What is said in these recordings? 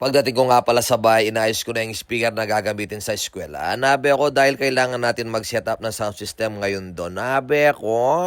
Pagdating ko nga pala sa bahay, inayos ko na yung speaker na gagamitin sa eskwela. Nabi ako dahil kailangan natin mag-set up ng sound system ngayon doon. Nabi ako.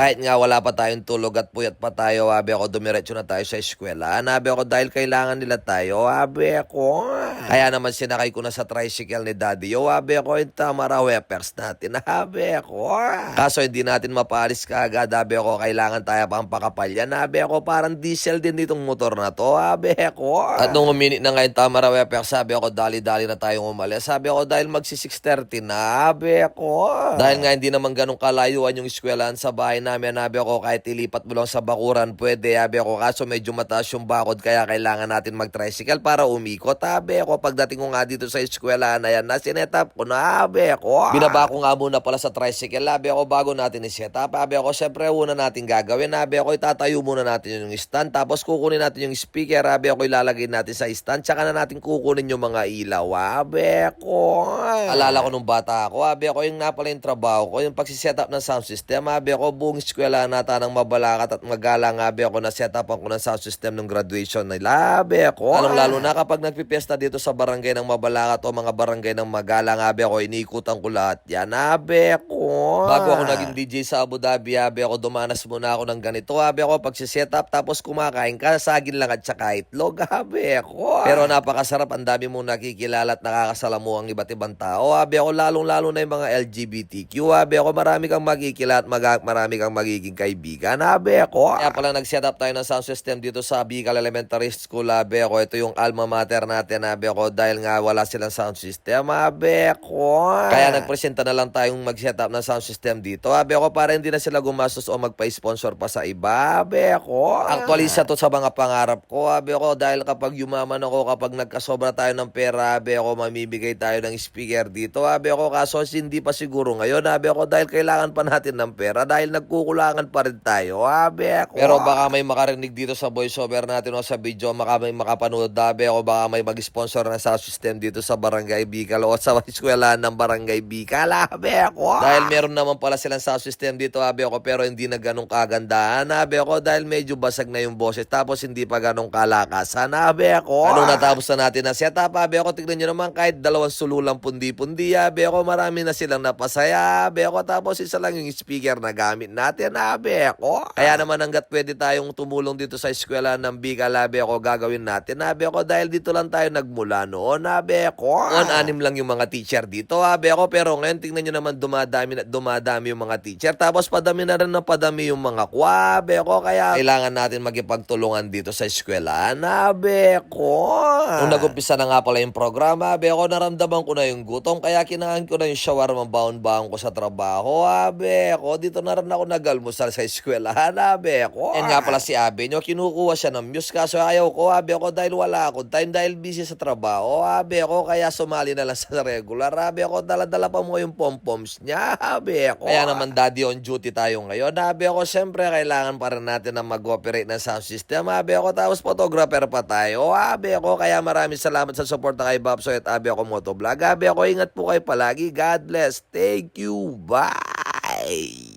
Kahit nga wala pa tayong tulog at puyat pa tayo, abi ako dumiretso na tayo sa eskwela. Nabi ako dahil kailangan nila tayo. Abi ako. Kaya naman sinakay ko na sa tricycle ni Daddy. Yo, abi ako yung Tamara Wepers natin. Abi ako. Kaso hindi natin mapaalis ka agad. Abi ako kailangan tayo pang pakapalyan. Abi ako parang diesel din ditong motor na to. Abi ako. At nung uminit na ngayon Tamara Wepers, sabi ako dali-dali na tayong umalis. Sabi ako dahil magsi 6.30 na. Abi ako. Dahil nga hindi naman ganun kalayuan yung eskwelahan sa bahay namin. Abi ako kahit ilipat mo lang sa bakuran pwede. Abi ako kaso medyo mataas yung bakod kaya kailangan natin mag-tricycle para umikot. Abi ako pagdating ko nga dito sa eskwelahan na yan na sinetap ko na. Abi ako. Binaba ko nga muna pala sa tricycle. Abi ako bago natin i-set up. Abi ako syempre una natin gagawin. Abi ako itatayo muna natin yung stand. Tapos kukunin natin yung speaker. Abi ako ilalagay natin sa stand. Tsaka na natin kukunin yung mga ilaw. Abi ako. Alala ko nung bata ako. Abi ako yung napala yung trabaho ko. Yung pagsiset up ng sound system. Abi ako buong eskwela nata ng mabalakat at magalang. Abi ako na set up ako ng sound system ng graduation nila. Abi ako. Anong lalo na kapag nagpipiesta dito sa barangay ng mabalakat o mga barangay ng magalang. Abi ako iniikutan ko lahat yan. Abi ako. Bago ako naging DJ sa Abu Dhabi. Abi ako dumanas muna ako ng ganito. Abi ako pagsiset up tapos kumakain ka. Sagin lang at saka itlog. Abi ako. Pero napakasarap. Ang dami mong nakikilala at nakakasalamu ang iba't ibang tao. Abi ako lalong-lalo na yung mga LGBTQ. Abi ako marami kang magkikila at mag- marami kang magiging kaibigan. Abi ako. Kaya pala nag-set up tayo ng sound system dito sa Bicol Elementary School. Abi ako. Ito yung alma mater natin. Abi ako. Dahil nga wala silang sound system. Abi ako. Kaya nagpresenta na lang tayong mag-set up ng sound system dito. Abi ako para hindi na sila gumastos o magpa-sponsor pa sa iba. Abi ako. Actually, isa to sa mga pangarap ko. Abi ako dahil kapag yumaman ako, kapag nagkasobra tayo ng pera, abi ako mamibigay tayo ng speaker dito. Abi ako kaso hindi pa siguro ngayon. Abi ako dahil kailangan pa natin ng pera dahil nagkukulangan pa rin tayo. Abi ako. Pero baka may makarinig dito sa voiceover natin o sa video, baka may makapanood. Abi ako baka may mag-sponsor ng sound system dito sa Barangay Bicol o sa eskwelahan ng Barangay Bicol. Abi ako. Dahil meron naman pala silang sound system dito, abi ako, pero hindi na ganun kagandahan. Abi ako dahil medyo basag na yung boses tapos hindi pa ganun kalakasan. Abi ako. Anong natapos na natin na setup? Abi ako, tignan nyo naman kahit dalawang sululang pundi-pundi. Abi ako, marami na silang napasaya. Abi ako, tapos isa lang yung speaker na gamit natin. Abi ako. Kaya naman hanggat pwede tayong tumulong dito sa eskwela ng Bicol, abi ako, gagawin natin. Abi ako, dahil dito lang tayo nagmula noon. Abi ako. On-anim lang yung mga teacher dito. Abi ako, pero ngayon tingnan nyo naman dumadami na dumadami yung mga teacher. Tapos padami na rin na padami yung mga kwabe ko. Kaya kailangan natin magipagtulungan dito sa eskwela. Nabe ko. Nung nag-umpisa na nga pala yung programa, abe ko naramdaman ko na yung gutom. Kaya kinahan ko na yung shawarma baon-baon ko sa trabaho. Abe ko, dito na rin ako nagalmusal sa eskwela. Nabe ko. Yan nga pala si Abe nyo, kinukuha siya ng muse. Kaso ayaw ko, Abe ko, dahil wala akong time, dahil busy sa trabaho. Abe ko, kaya sumali na lang sa regular. Abe ko, dala-dala pa mo yung pom-poms niya. Abe ko. Kaya naman daddy on duty tayo ngayon. Abe ko, syempre, kailangan pa rin natin na mag-operate ng sound system. Abe ko, tapos photographer pa tayo. Abe ko, kaya maraming salamat sa support na kay Babsoy at Abe ko Motovlog. Abe ko, ingat po kayo palagi. God bless. Thank you. Bye.